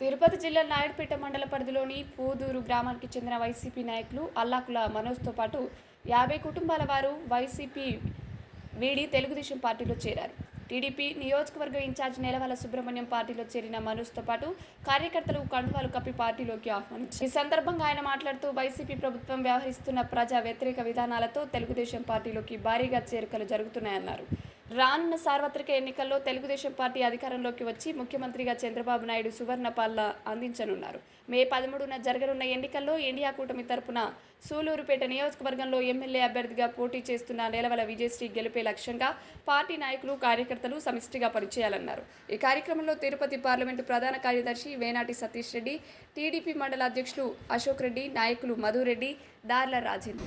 తిరుపతి జిల్లా నాయుడుపేట మండల పరిధిలోని పూదూరు గ్రామానికి చెందిన వైసీపీ నాయకులు అల్లాకుల మనోజ్తో పాటు యాభై కుటుంబాల వారు వైసీపీ వీడి తెలుగుదేశం పార్టీలో చేరారు. టీడీపీ నియోజకవర్గ ఇన్ఛార్జ్ నెలవల సుబ్రహ్మణ్యం పార్టీలో చేరిన మనోజ్తో పాటు కార్యకర్తలు కండువాలు కప్పి పార్టీలోకి ఆహ్వానించారు. ఈ సందర్భంగా ఆయన మాట్లాడుతూ వైసీపీ ప్రభుత్వం వ్యవహరిస్తున్న ప్రజా వ్యతిరేక విధానాలతో తెలుగుదేశం పార్టీలోకి భారీగా చేరికలు జరుగుతున్నాయన్నారు. రానున్న సార్వత్రిక ఎన్నికల్లో తెలుగుదేశం పార్టీ అధికారంలోకి వచ్చి ముఖ్యమంత్రిగా చంద్రబాబు నాయుడు సువర్ణ అందించనున్నారు. మే పదమూడున జరగనున్న ఎన్నికల్లో ఇండియా కూటమి తరపున సూలూరుపేట నియోజకవర్గంలో ఎమ్మెల్యే అభ్యర్థిగా పోటీ చేస్తున్న నెలవల విజయశ్రీ గెలిపే లక్ష్యంగా పార్టీ నాయకులు కార్యకర్తలు సమిష్టిగా పనిచేయాలన్నారు. ఈ కార్యక్రమంలో తిరుపతి పార్లమెంటు ప్రధాన కార్యదర్శి వేనాటి సతీష్ రెడ్డి టీడీపీ మండల అధ్యక్షులు అశోక్ రెడ్డి నాయకులు మధురెడ్డి దార్ల రాజేంద్ర.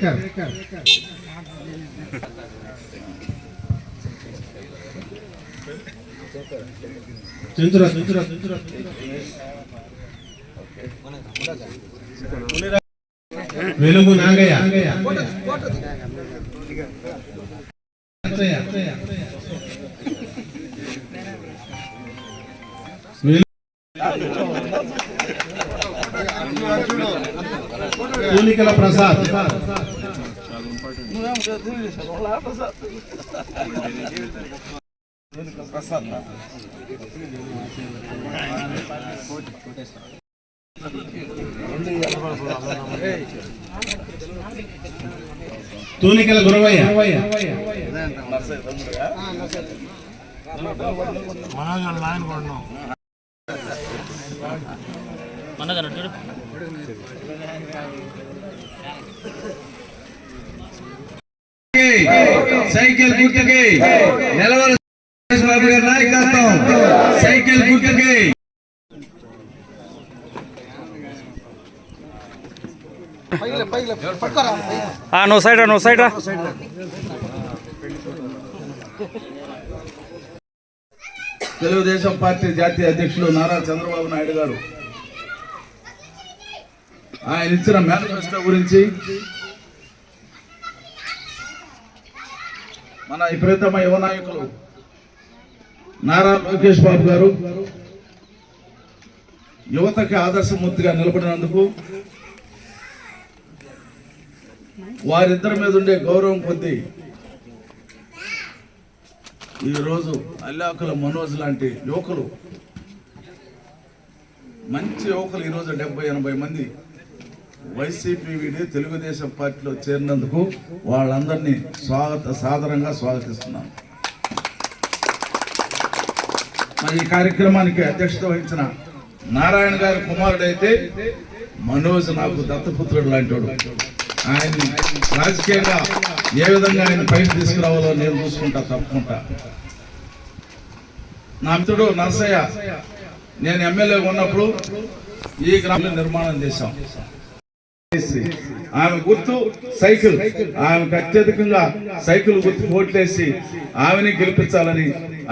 గిరిరాజా. చెంచురా, చెంచురా, చెంచురా. వెలుగు నాగయ్య పూనికల ప్రసాద్ తూనికల గురవయ్య సైకిల్ గుర్తుకి నిలవల బాబు గారి నాయకత్వం. సైకిల్ గుర్తుకి. నువ్వు సైడ్ నువ్వు సైడ్ తెలుగుదేశం పార్టీ జాతీయ అధ్యక్షులు నారా చంద్రబాబు నాయుడు గారు. ఆయన ఇచ్చిన మేనిఫెస్టో గురించి మన విపరీతమ యువ నాయకులు నారా లోకేష్ బాబు గారు యువతకి ఆదర్శమూర్తిగా నిలబడినందుకు వారిద్దరి మీద ఉండే గౌరవం కొద్ది ఈరోజు అల్లాకుల మనోజ్ లాంటి యువకులు మంచి యువకులు ఈరోజు డెబ్బై ఎనభై మంది వైసీపీ వీడి తెలుగుదేశం పార్టీలో చేరినందుకు వాళ్ళందరినీ స్వాగత సాదరంగా స్వాగతిస్తున్నాను మరి ఈ కార్యక్రమానికి అధ్యక్షత వహించిన నారాయణ గారి కుమారుడైతే మనోజ్ నాకు దత్తపుత్రుడు లాంటివాడు ఆయన్ని రాజకీయంగా ఏ విధంగా ఆయన పైకి తీసుకురావాలో నేను చూసుకుంటా తప్పుకుంటా నా మిత్రుడు నరసయ్య నేను ఎమ్మెల్యే ఉన్నప్పుడు ఈ గ్రామంలో నిర్మాణం చేశాం. ఆమె గుర్తు సైకిల్ ఆమెకు అత్యధికంగా సైకిల్ గుర్తు ఓట్లేసి ఆమెని గెలిపించాలని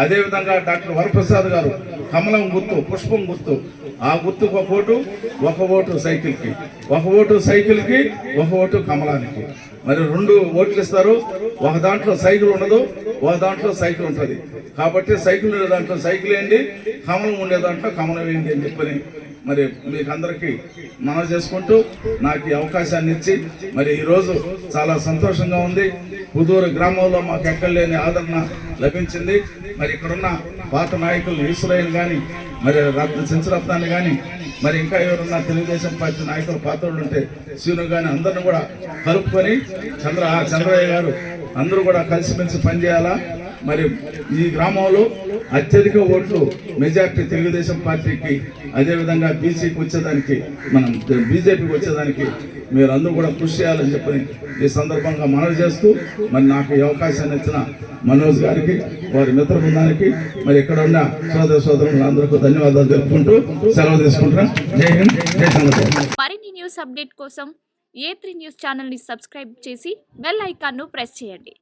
అదేవిధంగా డాక్టర్ వరప్రసాద్ గారు కమలం గుర్తు పుష్పం గుర్తు ఆ గుర్తుకు ఒక ఓటు ఒక ఓటు సైకిల్కి ఒక ఓటు సైకిల్కి ఒక ఓటు కమలానికి. మరి రెండు ఓట్లు ఇస్తారు. ఒక దాంట్లో సైకిల్ ఉండదు ఒక దాంట్లో సైకిల్ ఉంటుంది. కాబట్టి సైకిల్ ఉండే దాంట్లో సైకిల్ వేయండి కమలం ఉండే దాంట్లో కమలం వేయండి అని చెప్పని మరి మీకు అందరికీ మనం చేసుకుంటూ నాకు ఈ అవకాశాన్ని ఇచ్చి మరి ఈరోజు చాలా సంతోషంగా ఉంది. పుదూరు గ్రామంలో మాకు ఎక్కడ లేని ఆదరణ లభించింది. మరి ఇక్కడున్న పాత నాయకులు ఈశ్వరయ్యను కానీ మరి రత్న చించరత్నాన్ని కానీ మరి ఇంకా ఎవరున్నా తెలుగుదేశం పార్టీ నాయకులు పాత్రలు ఉంటే శివును కానీ అందరిని కూడా కలుపుకొని చంద్ర చంద్రయ్య గారు అందరూ కూడా కలిసిమెలిసి పనిచేయాలా? మరి ఈ గ్రామంలో అత్యధిక ఓట్లు మెజార్టీ తెలుగుదేశం పార్టీకి అదేవిధంగా బీసీకి వచ్చేదానికి మనం బీజేపీకి వచ్చేదానికి మీరు అందరూ కూడా కృషి చేయాలని చెప్పని ఈ సందర్భంగా మనవి చేస్తూ మరి నాకు ఈ అవకాశాన్ని ఇచ్చిన మనోజ్ గారికి వారి మిత్ర బృందానికి మరి ఇక్కడ ఉన్న సోదర సోదరులందరికీ ధన్యవాదాలు తెలుపుకుంటూ సెలవు తీసుకుంటున్నాం. జై హింద్ జై సంగతి మరిన్ని న్యూస్ అప్డేట్ కోసం ఏ త్రీ న్యూస్ ఛానల్ని సబ్స్క్రైబ్ చేసి బెల్ ఐకాన్ను ప్రెస్ చేయండి.